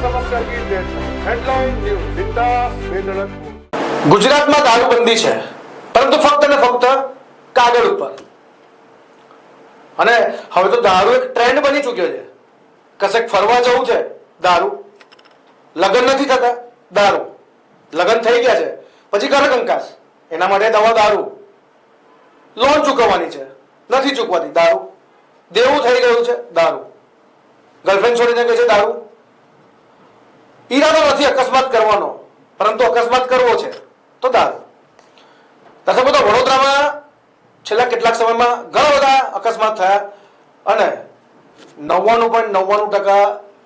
Headline News Bindas Vedalathpur. ગુજરાતમાં દારૂબંધી છે. પરંતુ ફક્ત ને ફક્ત કાગળ ઉપર. અને હવે તો દારૂ એક ટ્રેન્ડ બની ચૂક્યો છે. કશેક ફરવા જવું છે, દારૂ. લગ્ન નથી થતા, દારૂ. લગ્ન થઈ ગયા છે. પછી ઘર કંકાસ એના માટે દવા દારૂ. લોન ચૂકવવાની છે. નથી ચૂકવાતી, દારૂ. દેવું થઈ ગયું છે, દારૂ. ગર્લફ્રેન્ડ છોડીને કહે છે, દારૂ. ઈરાદો નથી અકસ્માત કરવાનો, પરંતુ અકસ્માત કરવો છે. તો દારૂ. તથા બધા વડોદરામાં છેલ્લા કેટલાક સમયમાં ઘણા બધા અકસ્માત થયા અને નવ્વાણું પોઈન્ટ નવ્વાણું ટકા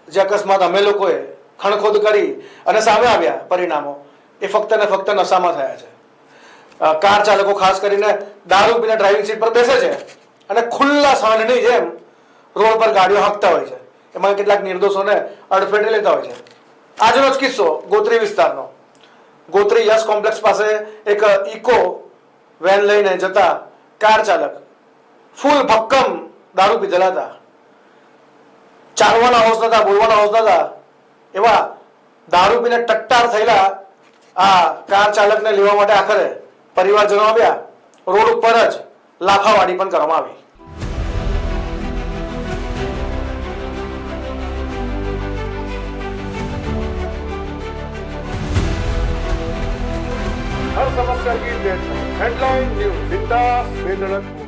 જે અકસ્માત અમે લોકોએ ખણખોદ કરી અને સામે આવ્યા પરિણામો, એ ફક્ત ને ફક્ત નશામાં થયા છે. કાર ચાલકો ખાસ કરીને દારૂ પીને ડ્રાઇવિંગ સીટ પર બેસે છે અને ખુલ્લા સાંજની જેમ રોડ પર ગાડીઓ હાંકતા હોય છે. એમાં કેટલાક નિર્દોષોને અડફેટે લેતા હોય છે. આજનો જ કિસ્સો ગોત્રી વિસ્તારનો. ગોત્રી યશ કોમ્પ્લેક્સ પાસે એક ઇકો વેન લઈને જતા કાર ચાલક ફૂલ ભક્કમ દારૂ પીધેલા હતા ચાલવાના હોશ નતા, બોલવાના હોશ નતા. એવા દારૂ પીને ટટ્ટાર થયેલા આ કાર ચાલકને લેવા માટે આખરે પરિવારજનો આવ્યા. રોડ ઉપર જ લાફાવાડી પણ કરવામાં આવી. સર્ગી દેસાઈ હેડલાઇન ન્યૂઝ બિંદાસ બેધડક